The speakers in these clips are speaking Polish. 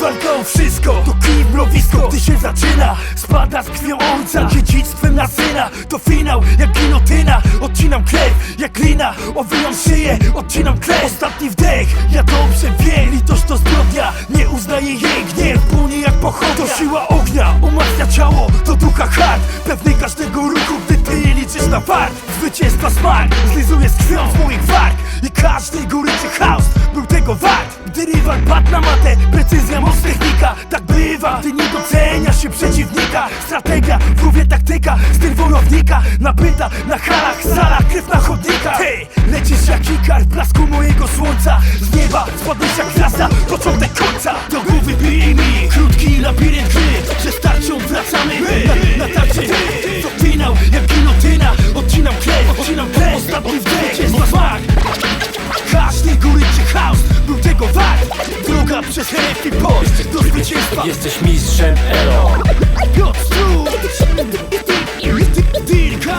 walka o wszystko To kij w mrowisko, gdy się zaczyna Spada z krwią ojca, dziedzictwem na syna To finał, jak gilotyna Odcinam krew, jak lina Owijam szyję, odcinam krew. Ostatni wdech, ja dobrze wiem Litość to zbrodnia, nie uznaję jej gniew Płonie jak pochodnia, to siła ognia Umacnia ciało, to ducha hard Pewny każdego ruchu, gdy ty liczysz na fart Zwycięstwa smak, zlizuje z krwią z moich warg. I każdy goryczy chaos był tego wart. Gdy rywal padł na matę, precyzja, moc technika. Tak bywa, gdy nie docenia się przeciwnika. Strategia, w głowie taktyka, styl wojownika. Nabyta na halach, salach, krew na chodnikach. Ty, lecisz jak ikar w blasku mojego słońca. Z nieba spadłeś jak gwiazda, początek końca. Do głowy bij mi, przez heref i post do zwycięstwa. Jesteś mistrzem elo.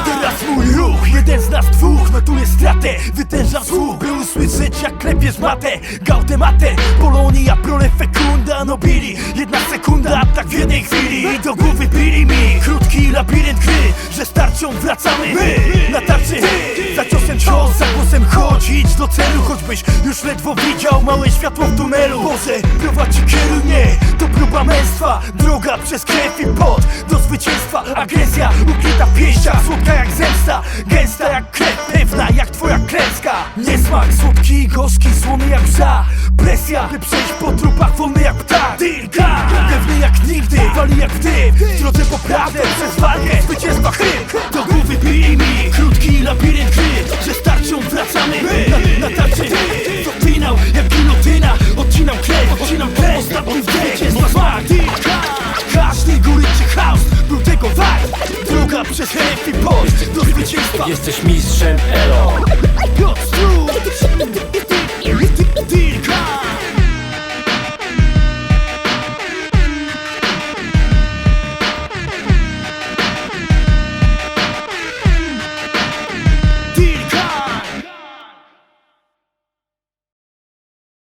Teraz mój ruch, jeden z nas dwóch Notuję stratę, wytężam słuch By usłyszeć jak klepiesz matę. Gaudematę, Polonia, prole fekunda Nobili, jedna sekunda, tak w jednej chwili. I do głowy bili mi Krótki labirynt gry, że starczą wracamy. My, na tarczy do celu, choćbyś już ledwo widział Małe światło w tunelu. Boże, prowadzi kieruj mnie To próba męstwa, droga przez krew i pot Do zwycięstwa, agresja ukryta w pięściach Słodka jak zemsta, gęsta jak krew Pewna jak twoja klęska. Niesmak, słodki i gorzki, słony jak psa Presja, by przejść po trupach wolny jak ptak. Dirka, pewny jak nigdy, wali jak w dym. W drodze po prawdę, przez walkę, zwycięstwa hymn Do głowy bij mi, krótki przez heref i post Do zwycięstwa. Jesteś mistrzem elo. God's truth